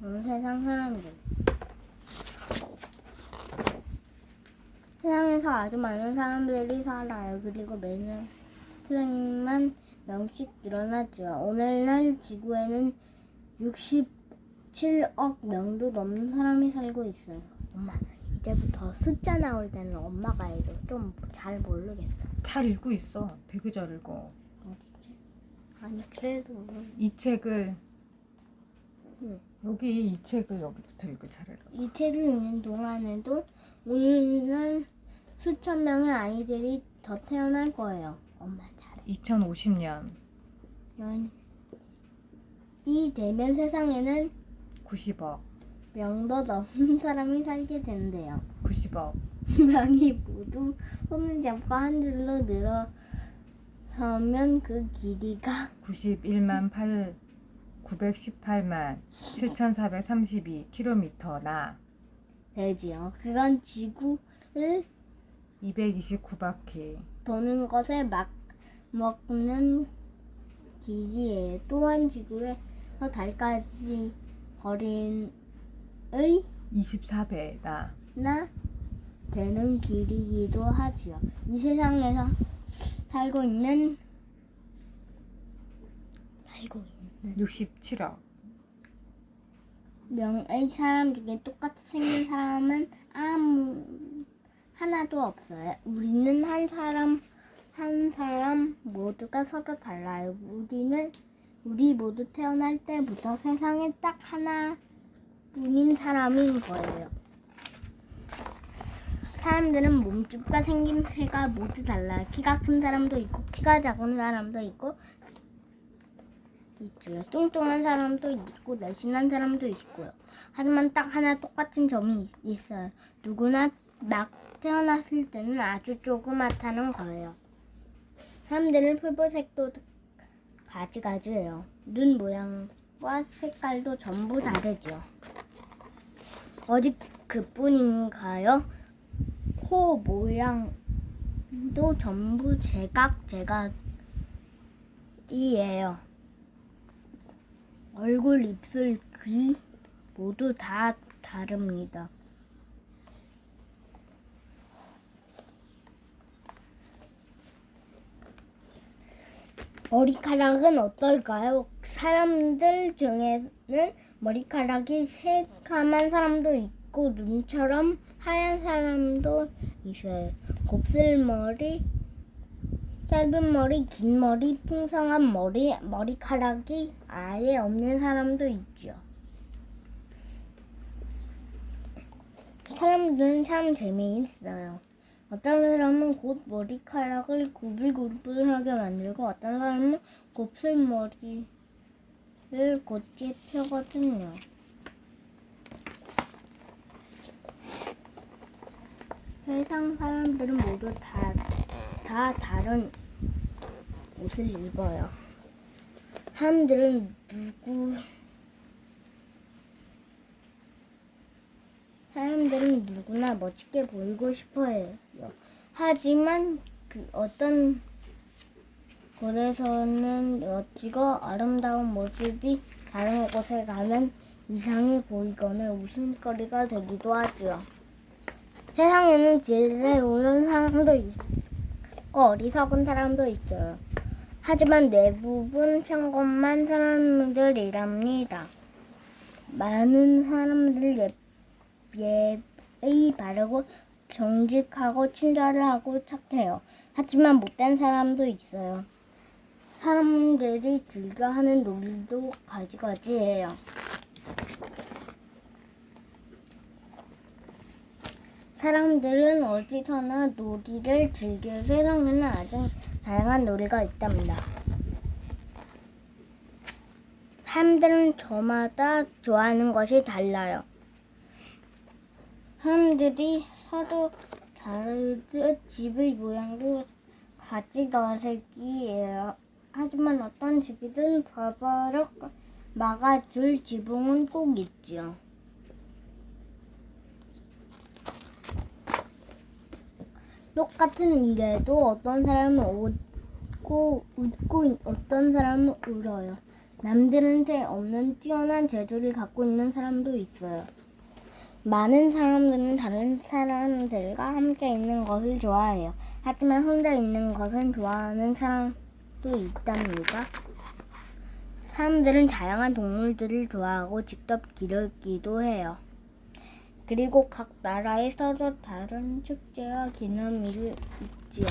온 세상 사람들. 세상에서 아주 많은 사람들이 살아요. 그리고 매년 수백만 명씩 늘어나죠. 오늘날 지구에는 67억 명도 넘는 사람이 살고 있어요. 엄마, 이제부터 숫자 나올 때는 엄마가 해줘. 좀잘 모르겠어. 잘 읽고 있어. 되게 잘 읽어. 아니 그래도 이 책을 응. 여기 이 책을 여기부터 읽고 잘해라. 이 책을 읽는 동안에도 오늘날 수천 명의 아이들이 더 태어날 거예요. 엄마 잘해. 2050년 연... 이 대면 세상에는 90억, 명도 넘는 사람이 살게 된대요. 90억, 명이 모두 손을 잡고 한 줄로 늘어서면 그 길이가 91만 8 918만 7,432 킬로미터나 되지요. 그건 지구를 229바퀴, 도는 것에 막 먹는 길이에요. 또한 지구에서 달까지 거리의 24배나 나 되는 길이기도 하지요. 이 세상에서 살고 있는 살고 있는 67억, 명의 사람 중에 똑같이 생긴 사람은 아무 하나도 없어요. 우리는 한 사람 한 사람 모두가 서로 달라요. 우리는 우리 모두 태어날 때부터 세상에 딱 하나뿐인 사람인 거예요. 사람들은 몸집과 생김새가 모두 달라요. 키가 큰 사람도 있고 키가 작은 사람도 있고 있죠. 뚱뚱한 사람도 있고 날씬한 사람도 있고요. 하지만 딱 하나 똑같은 점이 있- 있어요. 누구나 막 태어났을 때는 아주 조그맣다는 거예요. 사람들은 피부색도 가지가지예요. 눈 모양과 색깔도 전부 다르죠. 어디 그뿐인가요? 코 모양도 전부 제각 제각이에요. 얼굴, 입술, 귀 모두 다 다릅니다. 머리카락은 어떨까요? 사람들 중에는 머리카락이 새까만 사람도 있고 눈처럼 하얀 사람도 있어요. 곱슬머리, 짧은 머리, 긴 머리, 풍성한 머리, 머리카락이 아예 없는 사람도 있죠. 사람들은 참 재미있어요. 어떤 사람은 곧 머리카락을 구불구불하게 만들고 어떤 사람은 곱슬머리를 곧게 펴거든요. 세상 사람들은 모두 다, 다 다른 옷을 입어요. 사람들은 누구 사람들은 누구나 멋지게 보이고 싶어해요. 하지만 그 어떤 곳에서는 멋지고 아름다운 모습이 다른 곳에 가면 이상해 보이거나 웃음거리가 되기도 하죠. 세상에는 지혜를 오는 사람도 있 고 어리석은 사람도 있어요. 하지만 대부분 평범한 사람들이랍니다. 많은 사람들 예, 예의 바르고 정직하고 친절하고 착해요. 하지만 못된 사람도 있어요. 사람들이 즐겨하는 놀이도 가지가지해요. 사람들은 어디서나 놀이를 즐겨 세상에는 아주 다양한 놀이가 있답니다. 사람들은 저마다 좋아하는 것이 달라요. 사람들이 서로 다르듯 집의 모양도 가지 가색이에요. 하지만 어떤 집이든 버버럭 막아줄 지붕은 꼭 있죠. 똑같은 일에도 어떤 사람은 웃고 웃고 어떤 사람은 울어요. 남들한테 없는 뛰어난 재주를 갖고 있는 사람도 있어요. 많은 사람들은 다른 사람들과 함께 있는 것을 좋아해요. 하지만 혼자 있는 것은 좋아하는 사람도 있답니다. 사람들은 다양한 동물들을 좋아하고 직접 기르기도 해요. 그리고 각 나라에 서로 다른 축제와 기념일이 있지요.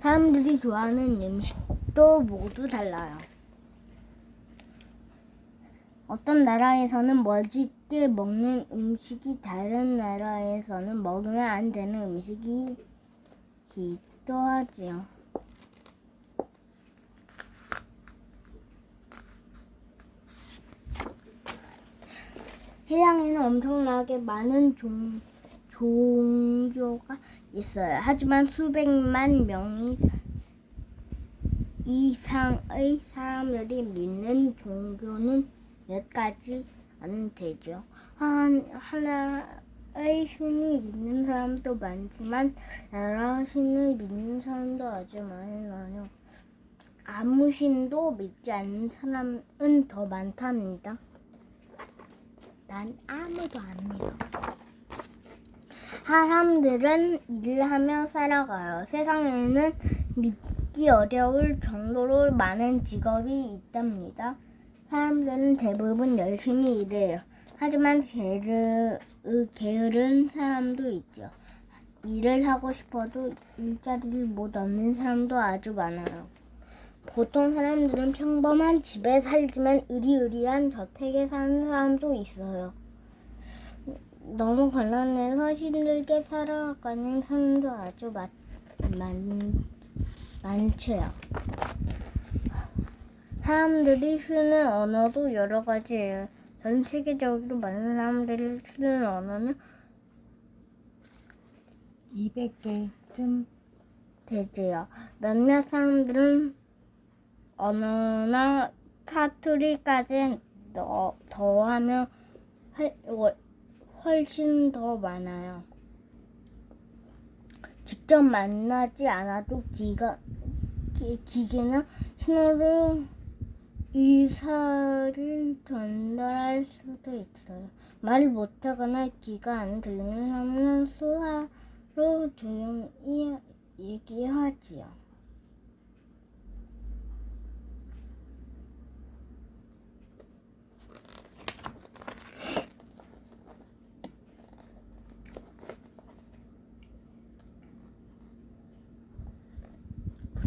사람들이 좋아하는 음식도 모두 달라요. 어떤 나라에서는 멋있게 먹는 음식이 다른 나라에서는 먹으면 안 되는 음식이 기도 하지요. 세상에는 엄청나게 많은 종, 종교가 있어요. 하지만 수백만 명이 이상의 사람들이 믿는 종교는 몇 가지는 되죠. 한, 하나의 신을 믿는 사람도 많지만 여러 신을 믿는 사람도 아주 많아요. 아무 신도 믿지 않는 사람은 더 많답니다. 난 아무도 안 믿어. 사람들은 일을 하며 살아가요. 세상에는 믿기 어려울 정도로 많은 직업이 있답니다. 사람들은 대부분 열심히 일해요. 하지만 게으르, 게으른 사람도 있죠. 일을 하고 싶어도 일자리를 못 얻는 사람도 아주 많아요. 보통 사람들은 평범한 집에 살지만 의리의리한 저택에 사는 사람도 있어요. 너무 가난해서 힘들게 살아가는 사람도 아주 많, 많, 많죠. 사람들이 쓰는 언어도 여러 가지예요. 전 세계적으로 많은 사람들이 쓰는 언어는 200개쯤 되지요. 몇몇 사람들은 언어나 사투리까지 더, 더하면 훨씬 더 많아요. 직접 만나지 않아도 기가, 기, 기계나 신호로 의사를 전달할 수도 있어요. 말을 못하거나 귀가 안 들리는 사람은 수화로 조용히 얘기하지요.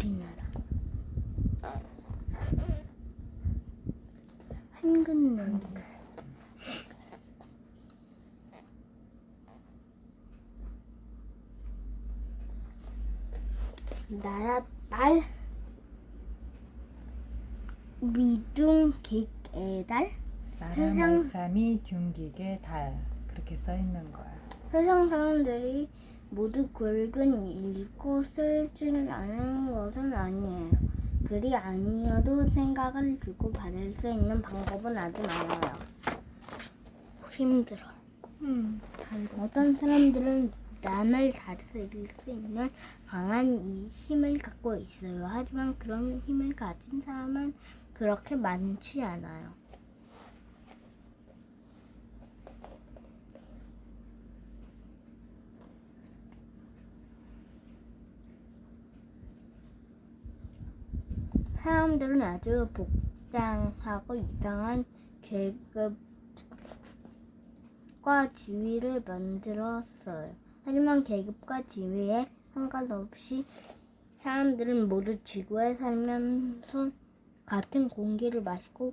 우리나라. 한글로 나라 달 미둥 객애달. 세상- 나라말삼이 둥기게 달. 그렇게 써 있는 거야. 세상 사람들이 모두 글은 읽고 쓸지를 아는 것은 아니에요. 글이 아니어도 생각을 주고 받을 수 있는 방법은 아주 많아요. 힘들어. 음. 어떤 사람들은 남을 다스릴 수 있는 강한 이 힘을 갖고 있어요. 하지만 그런 힘을 가진 사람은 그렇게 많지 않아요. 사람들은 아주 복장하고 이상한 계급과 지위를 만들었어요. 하지만 계급과 지위에 상관없이 사람들은 모두 지구에 살면서 같은 공기를 마시고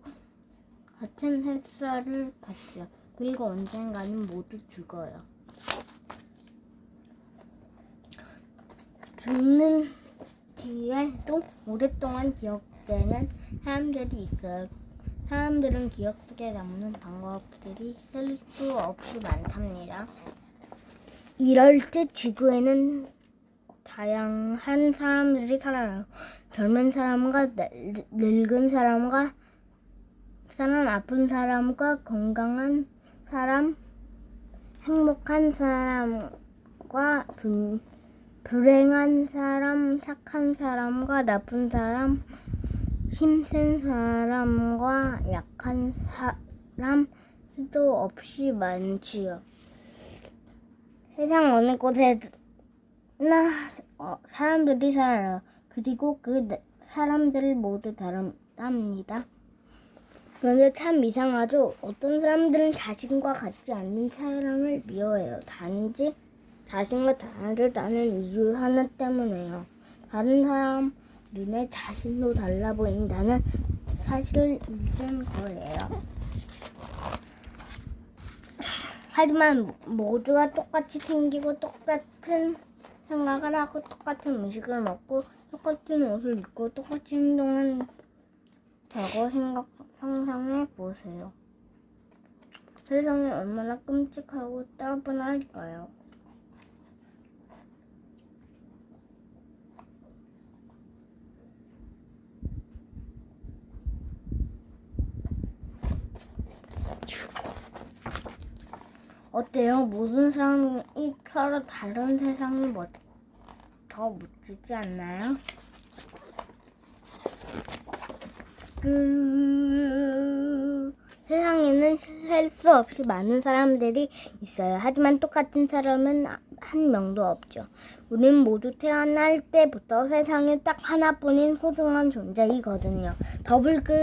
같은 햇살을 받죠. 그리고 언젠가는 모두 죽어요. 죽는 뒤에도 오랫동안 기억되는 사람들이 있어요. 사람들은 기억 속에 남는 방법들이 셀 수 없이 많답니다. 이럴 때 지구에는 다양한 사람들이 살아요. 젊은 사람과 늙- 늙은 사람과 사람 아픈 사람과 건강한 사람, 행복한 사람과 불, 불행한 사람, 착한 사람과 나쁜 사람, 힘센 사람과 약한 사람 수도 없이 많지요. 세상 어느 곳에나 어, 사람들이 살아요. 그리고 그 나- 사람들 모두 다릅니다. 그런데 참 이상하죠. 어떤 사람들은 자신과 같지 않는 사람을 미워해요. 단지 자신과 다르다는 이유 하나 때문에요. 다른 사람 눈에 자신도 달라 보인다는 사실을 잊은 거예요. 하지만 모- 모두가 똑같이 생기고 똑같은 생각을 하고 똑같은 음식을 먹고 똑같은 옷을 입고 똑같이 행동한 저거 생각 상상해 보세요. 세상이 얼마나 끔찍하고 따분할까요? 어때요? 모든 사람이 서로 다른 세상이 뭐, 더 멋지지 않나요? 그 세상에는 셀 수 없이 많은 사람들이 있어요. 하지만 똑같은 사람은 한 명도 없죠. 우린 모두 태어날 때부터 세상에 딱 하나뿐인 소중한 존재이거든요. 더블 끝.